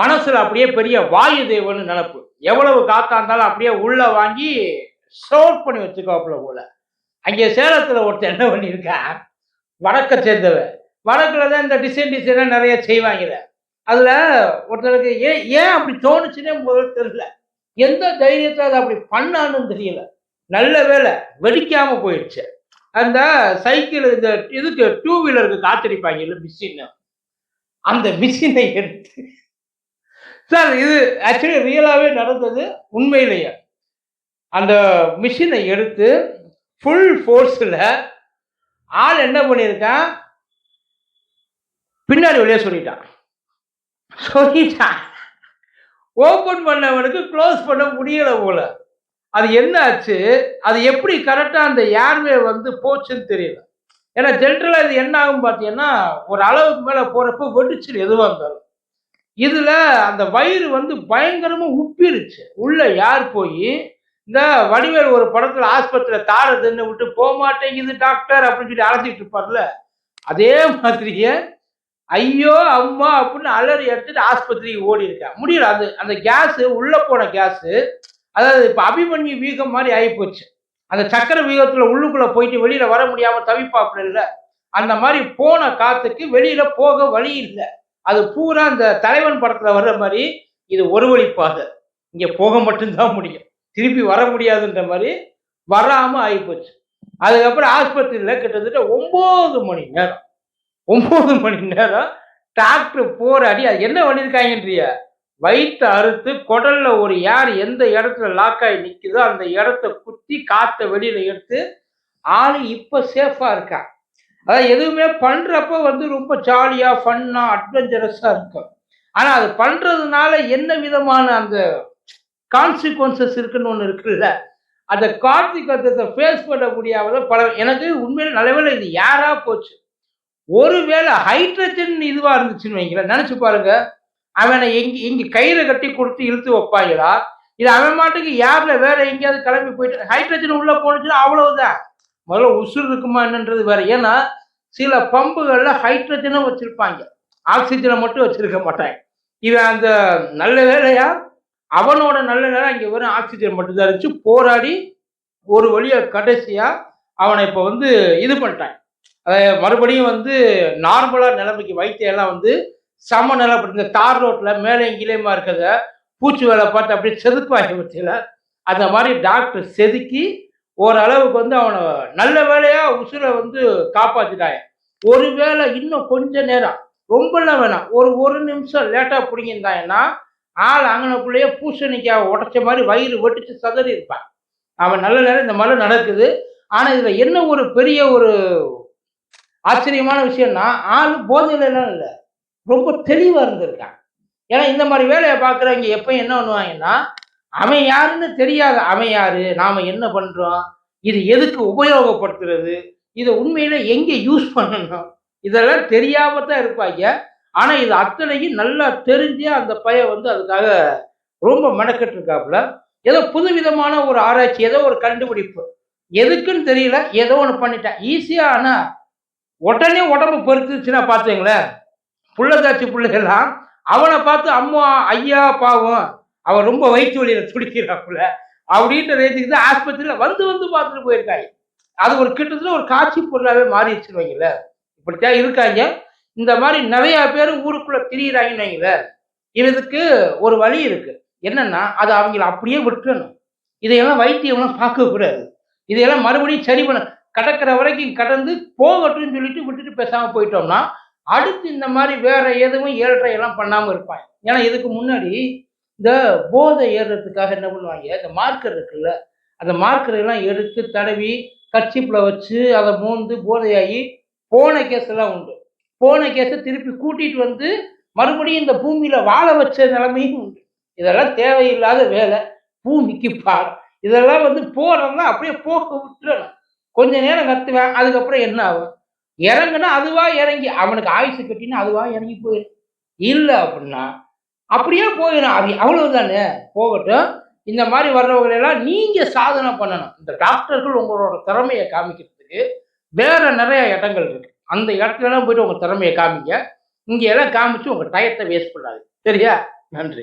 மனசுல அப்படியே பெரிய வாயு தேவன்னு நினப்பு. எவ்வளவு காத்தா இருந்தாலும் அப்படியே உள்ள வாங்கி ஸ்டோர் பண்ணி வச்சுக்கோப்புல போல. அங்கே சேலத்துல ஒருத்தர் என்ன பண்ணியிருக்கான் வடக்க சேர்ந்தவன். வடக்குல தான் இந்த டிசைன் டிசைனாக நிறைய செய்வாங்க அதுல ஒருத்தருக்கு ஏன் ஏன் அப்படி தோணுச்சுன்னே முதல்ல தெரியல. எந்த தைரியத்தை அதை அப்படி பண்ணான்னு தெரியல. நல்ல வேலை வெடிக்காம போயிடுச்சு. அந்த சைக்கிள் இந்த இதுக்கு டூ வீலருக்கு காத்திருப்பாங்க இல்லை மிஷின் அந்த மிஷினை எடுத்து சார் இது ஆக்சுவலி ரியலாகவே நடந்தது உண்மையிலேயே. அந்த மிஷினை எடுத்து ஃபுல் ஃபோர்ஸில் ஆள் என்ன பண்ணியிருக்கான்? பின்னாடி வெளியே சொல்லிட்டான். சொல்லிட்டான். ஓப்பன் பண்ணவனுக்கு க்ளோஸ் பண்ண முடியலை போல. அது என்ன ஆச்சு? அது எப்படி கரெக்டாக அந்த ஏர்வே வந்து போச்சுன்னு தெரியல. ஏன்னா ஜென்ரலாக இது என்ன ஆகும் பார்த்தீங்கன்னா ஒரு அளவுக்கு மேலே போகிறப்ப வெடிச்சிரு எதுவாக இருந்தாலும். இதில் அந்த வயிறு வந்து பயங்கரமாக உப்பிருச்சு. உள்ள யார் போய்? இந்த வடிவேல் ஒரு படத்தில் ஆஸ்பத்திரியில் தாரை தின்னு விட்டு போக மாட்டேங்குது டாக்டர் அப்படின்னு சொல்லி அழைச்சிட்டு இருப்பார்ல. அதே மாதிரியே ஐயோ அம்மா அப்படின்னு அலறி எடுத்துட்டு ஆஸ்பத்திரிக்கு ஓடி இருக்கேன் முடியல அது அந்த கேஸ் உள்ள போன கேஸ் அதாவது இப்ப அபிமன்யு வீகம் மாதிரி ஆகிப்போச்சு அந்த சக்கர வீகத்துல உள்ளுக்குள்ள போயிட்டு வெளியில வர முடியாம தவிப்பாப்புல அந்த மாதிரி போன காத்துக்கு வெளியில போக வழி இல்லை. அது பூரா அந்த தலைவன் படத்துல வர்ற மாதிரி இது ஒரு வழி பாதை இங்க போக மட்டும்தான் முடியும். திருப்பி வர முடியாதுன்ற மாதிரி வராம ஆகிப்போச்சு அதுக்கப்புறம் ஆஸ்பத்திரியில கிட்டத்தட்ட ஒன்பது மணி நேரம். ஒன்பது மணி நேரம் டாக்டர் போராடி அது என்ன பண்ணியிருக்காங்கன்றிய வயிற்று அறுத்து குடல்ல ஒரு யார் எந்த இடத்துல லாக் ஆகி நிற்குதோ அந்த இடத்த குத்தி காற்றை வெளியில எடுத்து ஆளு இப்ப சேஃபா இருக்கான் அதாவது எதுவுமே பண்ணுறப்ப வந்து ரொம்ப ஜாலியாக ஃபன்னாக அட்வென்ச்சரஸாக இருக்கும். ஆனால் அது பண்ணுறதுனால என்ன விதமான அந்த கான்சிக்வன்சஸ் இருக்குன்னு ஒன்று இருக்குல்ல? அந்த கான்சிக்வன்சஸை ஃபேஸ் பண்ண முடியாத பல எனக்கு உண்மையில நல்லவேளை இது யாராக போச்சு. ஒருவேளை ஹைட்ரஜன் இதுவாக இருந்துச்சுன்னு வைங்களேன். நினச்சி பாருங்க. அவனை எங்க இங்கே கையில் கட்டி கொடுத்து இழுத்து வைப்பாங்களா? இது அவன் மாட்டுக்கு யாரில் வேற எங்கேயாவது கிளம்பி போயிட்டு ஹைட்ரஜன் உள்ளே போனுச்சுன்னா அவ்வளவுதான். முதல்ல உசுர் இருக்குமா என்னன்றது வேற. ஏன்னா சில பம்புகளில் ஹைட்ரஜனும் வச்சிருப்பாங்க. ஆக்சிஜனை மட்டும் வச்சிருக்க மாட்டாங்க. இவன் அந்த நல்ல வேலையா? அவனோட நல்ல வேலை இங்கே வெறும் ஆக்சிஜன் மட்டும்தான் இருந்துச்சு. போராடி ஒரு வழியாக கடைசியா அவனை இப்போ வந்து இது பண்ணிட்டான் அதை மறுபடியும் வந்து நார்மலாக நிலைமைக்கு வைத்தியம் எல்லாம் வந்து சம நிலைப்பட்டு இந்த தார் ரோட்டில் மேலே கீழேயுமா இருக்கிறத பூச்சி வேலை பார்த்து அப்படியே செதுப்பாங்க பற்றியில் அந்த மாதிரி டாக்டர் செதுக்கி ஓரளவுக்கு வந்து அவனை நல்ல வேலையா உசுரை வந்து காப்பாத்திட்டாங்க. ஒருவேளை இன்னும் கொஞ்ச நேரம் ரொம்பலாம் வேணாம் ஒரு ஒரு நிமிஷம் லேட்டாக பிடிங்கிருந்தாங்கன்னா ஆள் அங்கனக்குள்ளேயே பூசணிக்காய் உடச்ச மாதிரி வயிறு வெட்டிச்சு சதறி இருப்பான். அவன் நல்ல நேரம் இந்த மாதிரி நடக்குது. ஆனால் இதில் என்ன ஒரு பெரிய ஒரு ஆச்சரியமான விஷயம்னா ஆள் போதையில இல்லை ரொம்ப தெளிவாக இருந்திருக்கான். ஏன்னா இந்த மாதிரி வேலையை பார்க்குறவங்க எப்பயும் என்ன பண்ணுவாங்கன்னா அவன் யாருன்னு தெரியாது அவன் யாரு? நாம என்ன பண்றோம்? இது எதுக்கு உபயோகப்படுத்துறது? இதை உண்மையில எங்க யூஸ் பண்ணணும்? இதெல்லாம் தெரியாம தான் இருப்பாங்க. ஆனா இது அத்தனையும் நல்லா தெரிஞ்சு அந்த பையன் வந்து அதுக்காக ரொம்ப மெனக்கெட்டு இருக்காப்புல. ஏதோ புதுவிதமான ஒரு ஆராய்ச்சி ஏதோ ஒரு கண்டுபிடிப்பு. எதுக்குன்னு தெரியல. ஏதோ ஒன்று பண்ணிட்டேன். ஈஸியா ஆனா உடனே உடம்பு பெருத்துச்சுன்னா பார்த்துங்களேன் புள்ளதாச்சி பிள்ளைகள்லாம் அவனை பார்த்து அம்மா ஐயா பாவம். அவன் ரொம்ப வயிற்று வழியில துடிக்கிறாப்புல. அப்படின்ற ரேஞ்சுக்கு தான் ஆஸ்பத்திரியில் வந்து வந்து பார்த்துட்டு போயிருக்காங்க அது ஒரு கிட்டத்தட்ட ஒரு காட்சி பொருளாகவே மாறிடுச்சுன்னு வைங்கள இப்படித்தான் இருக்காங்க. இந்த மாதிரி நிறைய பேர் ஊருக்குள்ள திரியிறாங்கன்னு வைங்கள. இதுக்கு ஒரு வழி இருக்கு. என்னன்னா அதை அவங்கள அப்படியே விட்டுறணும். இதையெல்லாம் வைத்தியம்லாம் பார்க்கக்கூடாது இதையெல்லாம் மறுபடியும் சரி பண்ண கடக்கிற வரைக்கும் கடந்து போகட்டும்னு சொல்லிட்டு விட்டுட்டு பேசாம போயிட்டோம்னா அடுத்து இந்த மாதிரி வேற எதுவும் ஏழ்றை எல்லாம் பண்ணாம இருப்பாங்க. ஏன்னா இதுக்கு முன்னாடி இந்த போதை ஏறுறதுக்காக என்ன பண்ணுவாங்க? இந்த மார்க்கர் இருக்குல்ல அந்த மார்க்கரை எல்லாம் எடுத்து தடவி கட்சிப்பில் வச்சு அதை மோந்து போதையாகி போன கேஸ் எல்லாம் உண்டு. போன கேஸை திருப்பி கூட்டிட்டு வந்து மறுபடியும் இந்த பூமியில் வாழ வச்ச நிலைமையும் உண்டு. இதெல்லாம் தேவையில்லாத வேலை. பூமிக்கு பாடம் இதெல்லாம் வந்து போறதா அப்படியே போக விட்டுறணும். கொஞ்ச நேரம் கத்துவேன் அதுக்கப்புறம் என்ன ஆகும்? இறங்குனா அதுவா இறங்கி அவனுக்கு ஆயுசு கட்டினா அதுவா இறங்கி போயிடும். இல்லை அப்படின்னா அப்படியே போயிடும். அது அவ்வளவுதானே? போகட்டும். இந்த மாதிரி வர்றவங்களை எல்லாம் நீங்க சாதனை பண்ணணும். இந்த டாக்டர்கள் உங்களோட திறமையை காமிக்கிறதுக்கு வேற நிறைய இடங்கள் இருக்கு. அந்த இடத்துல போயிட்டு உங்க திறமையை காமிங்க. இங்க எல்லாம் காமிச்சு உங்க டயத்தை வேஸ்ட் பண்ணாது சரியா? நன்றி.